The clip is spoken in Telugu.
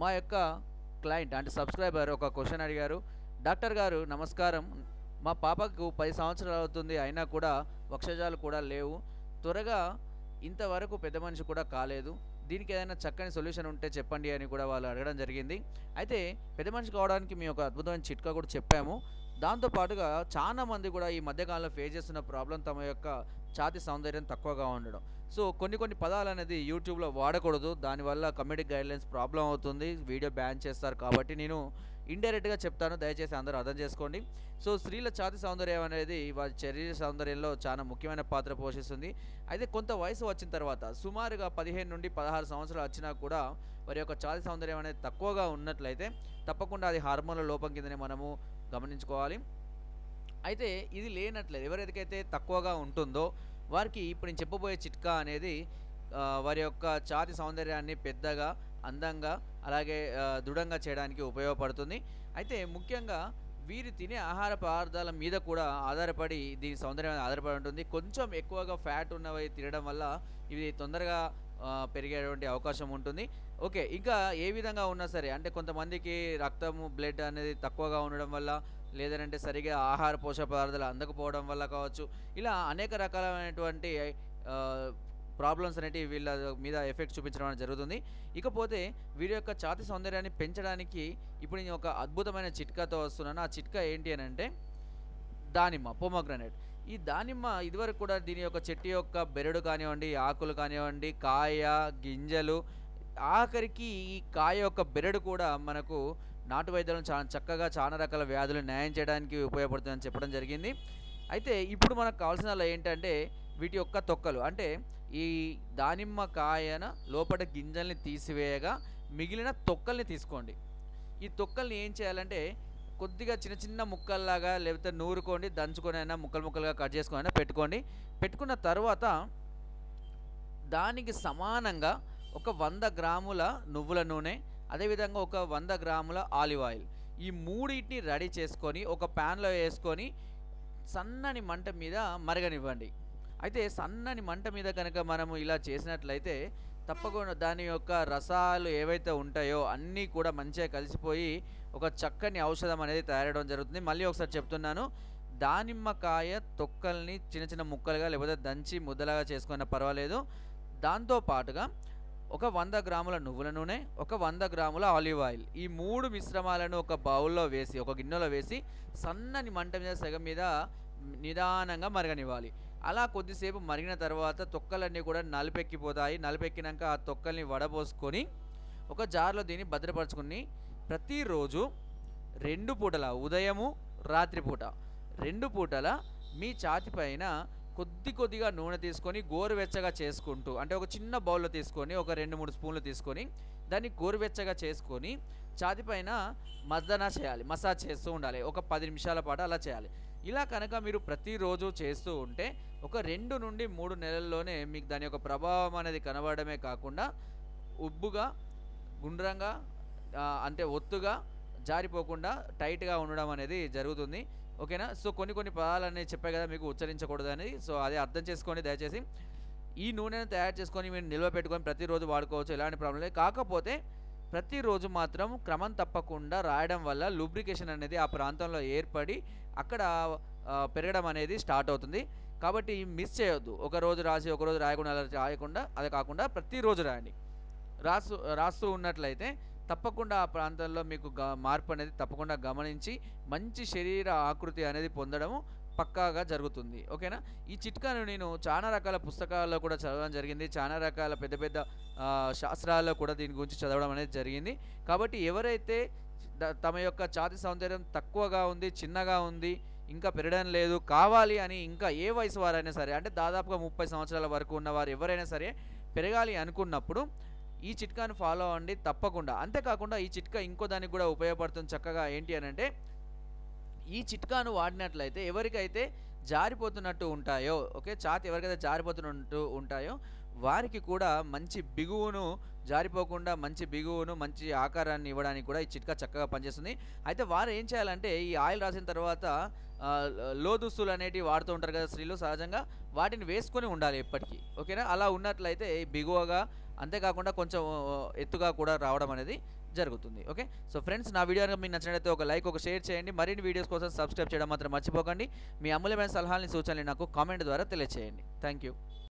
మా యొక్క క్లయింట్ అంటే సబ్స్క్రైబర్ ఒక క్వశ్చన్ అడిగారు. డాక్టర్ గారు నమస్కారం. మా పాపకు పది సంవత్సరాలు అవుతుంది అయినా కూడా వక్షజాలు కూడా లేవు. త్వరగా ఇంతవరకు పెద్ద మనిషి కూడా కాలేదు. దీనికి ఏదైనా చక్కని సొల్యూషన్ ఉంటే చెప్పండి అని కూడా వాళ్ళు అడగడం జరిగింది. అయితే పెద్ద మనిషి కావడానికి మేము ఒక అద్భుతమైన చిట్కా కూడా చెప్పాము. దాంతోపాటుగా చాలా మంది కూడా ఈ మధ్యకాలంలో ఫేస్ చేస్తున్న ప్రాబ్లం తమ యొక్క ఛాతి సౌందర్యం తక్కువగా ఉండడం. సో కొన్ని కొన్ని పదాలు అనేది యూట్యూబ్లో వాడకూడదు. దానివల్ల కమ్యూనిటీ గైడ్లైన్స్ ప్రాబ్లం అవుతుంది. వీడియో బ్యాన్ చేస్తారు కాబట్టి నేను ఇండైరెక్ట్గా చెప్తాను. దయచేసి అందరూ అర్థం చేసుకోండి. సో స్త్రీల ఛాతి సౌందర్యం అనేది వారి శరీర సౌందర్యంలో చాలా ముఖ్యమైన పాత్ర పోషిస్తుంది. అయితే కొంత వయసు వచ్చిన తర్వాత సుమారుగా పదిహేను నుండి పదహారు సంవత్సరాలు వచ్చినా కూడా వారి యొక్క ఛాతి సౌందర్యం అనేది తక్కువగా ఉన్నట్లయితే తప్పకుండా అది హార్మోన్ల లోపం కిందనే మనము గమనించుకోవాలి. అయితే ఇది లేనట్లేదు. ఎవరికైతే తక్కువగా ఉంటుందో వారికి ఇప్పుడు నేను చెప్పబోయే చిట్కా అనేది వారి యొక్క ఛాతి సౌందర్యాన్ని పెద్దగా అందంగా అలాగే దృఢంగా చేయడానికి ఉపయోగపడుతుంది. అయితే ముఖ్యంగా వీరు తినే ఆహార పదార్థాల మీద కూడా ఆధారపడి దీని సౌందర్యం ఆధారపడి ఉంటుంది. కొంచెం ఎక్కువగా ఫ్యాట్ ఉన్నవి తినడం వల్ల ఇవి తొందరగా పెరిగేటువంటి అవకాశం ఉంటుంది. ఓకే ఇంకా ఏ విధంగా ఉన్నా సరే అంటే కొంతమందికి రక్తము బ్లడ్ అనేది తక్కువగా ఉండడం వల్ల లేదంటే సరిగా ఆహార పోషక పదార్థాలు అందకపోవడం వల్ల కావచ్చు ఇలా అనేక రకాలైనటువంటి ప్రాబ్లమ్స్ అనేటివి వీళ్ళ మీద ఎఫెక్ట్ చూపించడం అనేది జరుగుతుంది. ఇకపోతే వీరి యొక్క ఛాతి సౌందర్యాన్ని పెంచడానికి ఇప్పుడు నేను ఒక అద్భుతమైన చిట్కాతో వస్తున్నాను. ఆ చిట్కా ఏంటి అని అంటే దానిమ్మ పొమగ్రనేట్ ఈ దానిమ్మ ఇదివరకు కూడా దీని యొక్క చెట్టు యొక్క బెరడు కానివ్వండి ఆకులు కానివ్వండి కాయ గింజలు ఆఖరికి ఈ కాయ యొక్క బెరడు కూడా మనకు నాటు వైద్యాలను చాలా చక్కగా చాలా రకాల వ్యాధులు న్యాయం చేయడానికి ఉపయోగపడుతుందని చెప్పడం జరిగింది. అయితే ఇప్పుడు మనకు కావాల్సిన ఏంటంటే వీటి యొక్క తొక్కలు. అంటే ఈ దానిమ్మ కాయన లోపల గింజల్ని తీసివేయగా మిగిలిన తొక్కల్ని తీసుకోండి. ఈ తొక్కల్ని ఏం చేయాలంటే కొద్దిగా చిన్న చిన్న ముక్కల్లాగా లేకపోతే నూరుకోండి దంచుకొని అయినా ముక్కలు ముక్కలుగా కట్ చేసుకొని అయినా పెట్టుకోండి. పెట్టుకున్న తర్వాత దానికి సమానంగా ఒక వంద గ్రాముల నువ్వుల నూనె అదేవిధంగా ఒక వంద గ్రాముల ఆలివ్ ఆయిల్. ఈ మూడింటిని రెడీ చేసుకొని ఒక ప్యాన్లో వేసుకొని సన్నని మంట మీద మరగనివ్వండి. అయితే సన్నని మంట మీద కనుక మనము ఇలా చేసినట్లయితే తప్పకుండా దాని యొక్క రసాలు ఏవైతే ఉంటాయో అన్నీ కూడా మంచిగా కలిసిపోయి ఒక చక్కని ఔషధం అనేది తయారడం జరుగుతుంది. మళ్ళీ ఒకసారి చెప్తున్నాను దానిమ్మకాయ తొక్కల్ని చిన్న చిన్న ముక్కలుగా లేకపోతే దంచి ముద్దలాగా చేసుకున్నా పర్వాలేదు. దాంతో పాటుగా ఒక వంద గ్రాముల నువ్వుల నూనె ఒక వంద గ్రాముల ఆలివ్ ఆయిల్. ఈ మూడు మిశ్రమాలను ఒక బౌల్లో వేసి ఒక గిన్నెలో వేసి సన్నని మంట మీద సగం మీద నిదానంగా మరగనివ్వాలి. అలా కొద్దిసేపు మరిగిన తర్వాత తొక్కలన్నీ కూడా నలిపెక్కిపోతాయి. నలిపెక్కినాక ఆ తొక్కల్ని వడబోసుకొని ఒక జార్లో దీన్ని భద్రపరచుకుని ప్రతిరోజు రెండు పూటల ఉదయము రాత్రిపూట రెండు పూటల మీ ఛాతి పైన కొద్ది కొద్దిగా నూనె తీసుకొని గోరువెచ్చగా చేసుకుంటూ అంటే ఒక చిన్న బౌల్లో తీసుకొని ఒక రెండు మూడు స్పూన్లు తీసుకొని దాన్ని గోరువెచ్చగా చేసుకొని ఛాతి పైన మర్దన చేయాలి మసాజ్ చేస్తూ ఉండాలి. ఒక పది నిమిషాల పాటు అలా చేయాలి. ఇలా కనుక మీరు ప్రతిరోజు చేస్తూ ఉంటే ఒక రెండు నుండి మూడు నెలల్లోనే మీకు దాని యొక్క ప్రభావం అనేది కనబడమే కాకుండా ఉబ్బుగా గుండ్రంగా అంటే ఒత్తుగా జారిపోకుండా టైట్గా ఉండడం అనేది జరుగుతుంది. ఓకేనా? సో కొన్ని కొన్ని పదాలు అనేది చెప్పే కదా మీకు ఉచ్చరించకూడదు అనేది సో అదే అర్థం చేసుకొని దయచేసి. ఈ నూనెను తయారు చేసుకొని మీరు నిల్వ పెట్టుకొని ప్రతిరోజు వాడుకోవచ్చు ఎలాంటి ప్రాబ్లం లేదు. కాకపోతే ప్రతిరోజు మాత్రం క్రమం తప్పకుండా రాయడం వల్ల లూబ్రికేషన్ అనేది ఆ ప్రాంతంలో ఏర్పడి అక్కడ పెరగడం అనేది స్టార్ట్ అవుతుంది. కాబట్టి మిస్ చేయొద్దు. ఒక రోజు రాసి ఒక రోజు రాయకుండా అలా రాయకుండా అదే కాకుండా ప్రతిరోజు రాయండి. రాసు రాస్తూ ఉన్నట్లయితే తప్పకుండా ఆ ప్రాంతంలో మీకు గ మార్పు అనేది తప్పకుండా గమనించి మంచి శరీర ఆకృతి అనేది పొందడము పక్కాగా జరుగుతుంది. ఓకేనా? ఈ చిట్కాను నేను చాలా రకాల పుస్తకాల్లో కూడా చదవడం జరిగింది. చాలా రకాల పెద్ద పెద్ద శాస్త్రాల్లో కూడా దీని గురించి చదవడం అనేది జరిగింది. కాబట్టి ఎవరైతే తమ యొక్క ఛాతి సౌందర్యం తక్కువగా ఉంది చిన్నగా ఉంది ఇంకా పెరగడం లేదు కావాలి అని ఇంకా ఏ వయసు వారైనా సరే అంటే దాదాపుగా ముప్పై సంవత్సరాల వరకు ఉన్నవారు ఎవరైనా సరే పెరగాలి అనుకున్నప్పుడు ఈ చిట్కాను ఫాలో అవ్వండి తప్పకుండా. అంతేకాకుండా ఈ చిట్కా ఇంకో దానికి కూడా ఉపయోగపడుతుంది చక్కగా ఏంటి అని అంటే ఈ చిట్కాను వాడినట్లయితే ఎవరికైతే జారిపోతున్నట్టు ఉంటాయో ఓకే ఛాతి ఎవరికైతే జారిపోతున్నట్టు ఉంటాయో వారికి కూడా మంచి బిగువును జారిపోకుండా మంచి బిగువును మంచి ఆకారాన్ని ఇవ్వడానికి కూడా ఈ చిట్కా చక్కగా పనిచేస్తుంది. అయితే వారు ఏం చేయాలంటే ఈ ఆయిల్ రాసిన తర్వాత లో దుస్తులు అనేటివి వాడుతూ ఉంటారు కదా స్త్రీలు సహజంగా వాటిని వేసుకొని ఉండాలి ఎప్పటికీ. ఓకేనా? అలా ఉన్నట్లయితే బిగువగా అంతేకాకుండా కొంచెం ఎత్తుగా కూడా రావడం అనేది జరుగుతుంది. ఓకే? సో ఫ్రెండ్స్ నా వీడియో మీకు నచ్చినట్లయితే ఒక లైక్ ఒక షేర్ చేయండి. మరిన్ని వీడియోస్ కోసం సబ్స్క్రైబ్ చేయడం మాత్రం మర్చిపోకండి. మీ అమూల్యమైన సలహాలని సూచనలు నాకు కామెంట్ ద్వారా తెలియచేయండి. Thank you